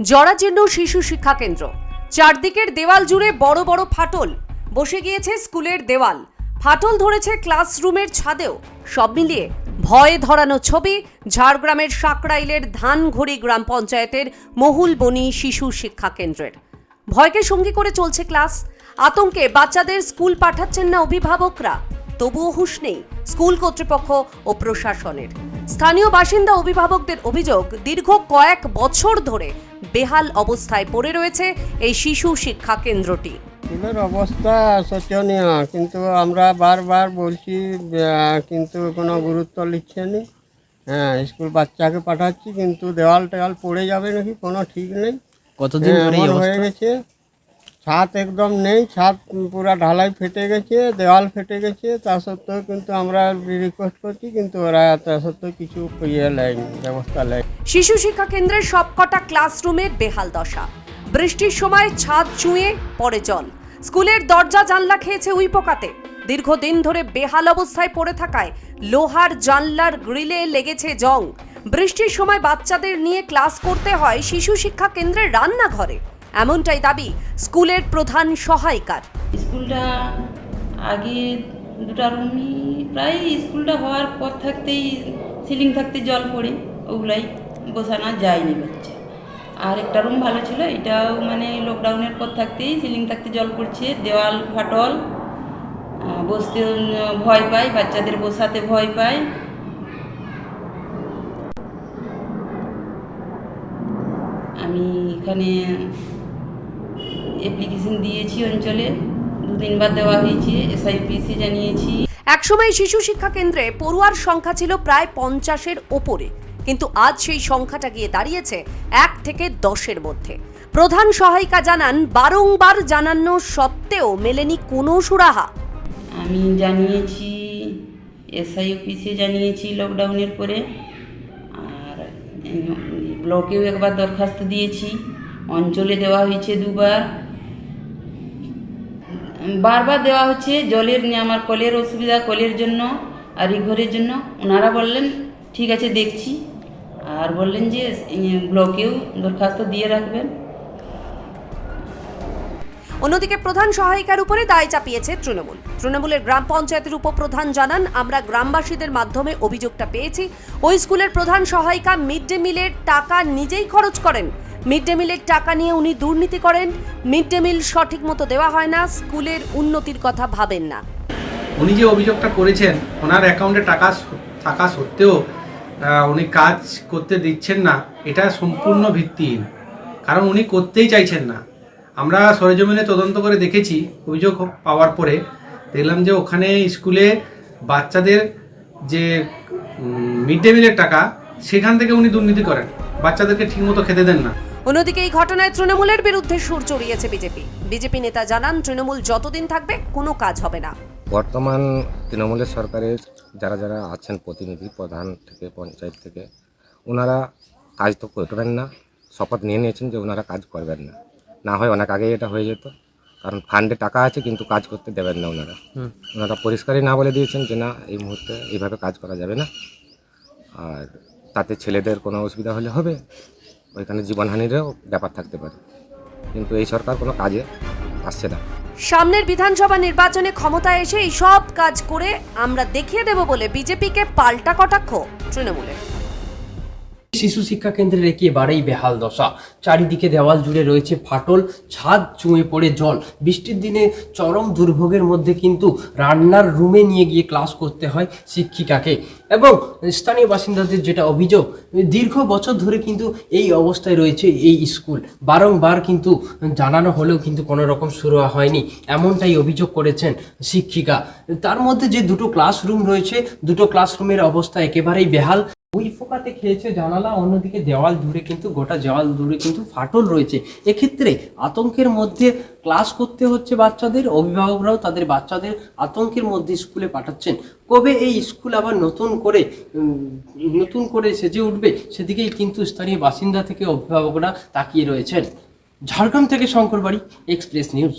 জরাজীর্ণ শিশু শিক্ষা কেন্দ্র। চারদিকের দেওয়াল জুড়ে বড় বড় ফাটল। বসে গিয়েছে স্কুলের দেওয়াল। ফাটল ধরেছে ক্লাসরুমের ছাদেও। সব মিলিয়ে ভয়ে ধরানো ছবি ঝাড়গ্রামের সাকরাইলের ধানঘড়ি গ্রাম পঞ্চায়েতের মহুল বনি শিশু শিক্ষা কেন্দ্রের। ভয়কে সঙ্গী করে চলছে ক্লাস। আতঙ্কে বাচ্চাদের স্কুল পাঠাচ্ছেন না অভিভাবকরা। তবুও হুশ নেই স্কুল কর্তৃপক্ষ ও প্রশাসনের। স্থানীয় বাসিন্দা অভিভাবকদের অভিযোগ দীর্ঘ কয়েক বছর ধরে বেহাল অবস্থায় পড়ে রয়েছে এই শিশু শিক্ষা কেন্দ্রটি। স্কুলের অবস্থা শোচনীয় কিন্তু আমরা বারবার বলছি কিন্তু কোনো গুরুত্ব নিচ্ছে নি হ্যাঁ স্কুল বাচ্চাকে পাঠাচ্ছি কিন্তু দেওয়াল টেওয়াল পড়ে যাবে নাকি কোনো ঠিক নেই। কতদিন হ্যাঁ, হয়ে গেছে। ছাদ একদম নেই, ছাদ পুরা ঢালাই ফেটে গেছে, দেওয়াল ফেটে গেছে, তা সত্ত্বেও কিন্তু আমরা রিকোয়েস্ট করছি, কিন্তু ওরা তা সত্ত্বেও কিছু ইয়ে নেয়নি ব্যবস্থা নেয় শিশু শিক্ষা কেন্দ্রের সবকটা ক্লাসরুমের বেহাল দশা। বৃষ্টির সময় ছাদ চুঁয়ে পড়ে জল। স্কুলের দরজা জানলা খেয়েছে উই পোকাতে। দীর্ঘদিন ধরে বেহাল অবস্থায় পড়ে থাকায় লোহার জানলার গ্রিলে লেগেছে জং। বৃষ্টির সময় বাচ্চাদের নিয়ে ক্লাস করতে হয় শিশু শিক্ষা কেন্দ্রের রান্নাঘরে। এমনটাই দাবি স্কুলের প্রধান সহায়িকার। স্কুলটা আগে দুটা রুমই প্রায় স্কুলটা হওয়ার পর থাকতেই সিলিং থাকতে জল পড়ে, ওগুলাই বসানো যায়নি বাচ্চা। আর একটা রুম ভালো ছিল, এটাও মানে লকডাউনের পর থাকতেই সিলিং থাকতে জল পড়ছে, দেওয়াল, ফাটল বসতে ভয় পায়, বাচ্চাদের বসাতে ভয় পায়। আমি এখানে অ্যাপ্লিকেশন দিয়েছি অঞ্চলে। দুদিন বাদ দেওয়া হয়েছে এসআইপিসি জানিয়েছি। একসময় শিশু শিক্ষা কেন্দ্রে পড়ুয়ার সংখ্যা ছিল প্রায় পঞ্চাশের ওপরে। কিন্তু আজ সেই সংখ্যাটা গিয়ে দাঁড়িয়েছে এক থেকে দশের মধ্যে। প্রধান সহায়িকা জানান বারংবার জানানো সত্ত্বেও মেলেনি কোনো সুরাহা। আমি জানিয়েছি এসআই অফিসে জানিয়েছি লকডাউনের পরে। আর ব্লকেও একবার দরখাস্ত দিয়েছি। অঞ্চলে দেওয়া হয়েছে দুবার। বারবার দেওয়া হচ্ছে, জলের নিয়ে আমার কলের অসুবিধা, কলের জন্য আর এই ঘরের জন্য। ওনারা বললেন, ঠিক আছে, দেখছি। আর বললেন যে ব্লকেও দরখাস্ত দিয়ে রাখবেন। অন্যদিকে প্রধান সহায়িকার উপরে দায় চাপিয়েছে তৃণমূল। তৃণমূলের গ্রাম পঞ্চায়েতের উপপ্রধান জানান, আমরা গ্রামবাসীদের মাধ্যমে অভিযোগটা পেয়েছি। ওই স্কুলের প্রধান সহায়িকা মিড ডে মিলের টাকা নিজেই খরচ করেন। মিড ডে মিলের টাকা নিয়ে উনি দুর্নীতি করেন। মিড ডে মিল সঠিক মতো দেওয়া হয় না, স্কুলের উন্নতির কথা ভাবেন না। উনি যে অভিযোগটা করেছেন, ওনার অ্যাকাউন্টে টাকা থাকা সত্ত্বেও উনি কাজ করতে দিচ্ছেন না, এটা সম্পূর্ণ ভিত্তিহীন। কারণ উনি করতেই চাইছেন না। আমরা সরেজমিনে তদন্ত করে দেখেছি, অভিযোগ পাওয়ার পরে দেখলাম যে ওখানে স্কুলে বাচ্চাদের যে মিড ডে মিলের টাকা, সেখান থেকে উনি দুর্নীতি করেন। বাচ্চাদেরকে ঠিকমতো খেতে দেন না। অন্যদিকে এই ঘটনায় তৃণমূলের বিরুদ্ধে সুর চড়িয়েছে বিজেপি। বিজেপি নেতা জানান তৃণমূল যতদিন থাকবে কোনো কাজ হবে না। বর্তমান তৃণমূলের সরকারের যারা যারা আছেন প্রতিনিধি প্রধান থেকে পঞ্চায়েত থেকে ওনারা কাজ তো করবেন না। শপথ নিয়ে নিয়েছেন যে ওনারা কাজ করবেন না। না হয় অনেক আগেই এটা হয়ে যেত। কারণ ফান্ডে টাকা আছে কিন্তু কাজ করতে দেবেন না ওনারা। ওনারা পরিষ্কারই না বলে দিয়েছেন যে না এই মুহূর্তে এইভাবে কাজ করা যাবে না। আর তাতে ছেলেদের কোনো অসুবিধা হলে হবে। ওইখানে জীবনহানিরও ব্যাপার থাকতে পারে। কিন্তু এই সরকার কোনো কাজে আসছে না। সামনের বিধানসভা নির্বাচনে ক্ষমতায় এসে এই সব কাজ করে আমরা দেখিয়ে দেব বলে বিজেপিকে পাল্টা কটাক্ষ তৃণমূলের। শিশু শিক্ষা কেন্দ্রের একেবারেই বেহাল দশা। চারিদিকে দেওয়াল জুড়ে রয়েছে ফাটল, ছাদ চুঁয়ে পড়ে জল। বৃষ্টির দিনে চরম দুর্ভোগের মধ্যে কিন্তু রান্নার রুমে নিয়ে গিয়ে ক্লাস করতে হয় শিক্ষিকাকে। এবং স্থানীয় বাসিন্দাদের যেটা অভিযোগ, দীর্ঘ বছর ধরে কিন্তু এই অবস্থায় রয়েছে এই স্কুল। বারংবার কিন্তু জানানো হলেও কিন্তু কোনো রকম শুরু হয়নি। এমনটাই অভিযোগ করেছেন শিক্ষিকা। তার মধ্যে যে দুটো ক্লাসরুম রয়েছে, দুটো ক্লাসরুমের অবস্থা একেবারেই বেহাল। উই ফোকাতে খেয়েছে জানালা, অন্যদিকে দেওয়াল জুড়ে কিন্তু, গোটা দেওয়াল জুড়ে কিন্তু ফাটল রয়েছে। এক্ষেত্রে আতঙ্কের মধ্যে ক্লাস করতে হচ্ছে বাচ্চাদের, অভিভাবকরাও তাদের বাচ্চাদের আতঙ্কের মধ্যে স্কুলে পাঠাচ্ছেন। কবে এই স্কুল আবার নতুন করে নতুন করে সেজে উঠবে, সেদিকেই কিন্তু স্থানীয় বাসিন্দা থেকে অভিভাবকরা তাকিয়ে রয়েছেন। ঝাড়গ্রাম থেকে শঙ্করবাড়ি এক্সপ্রেস নিউজ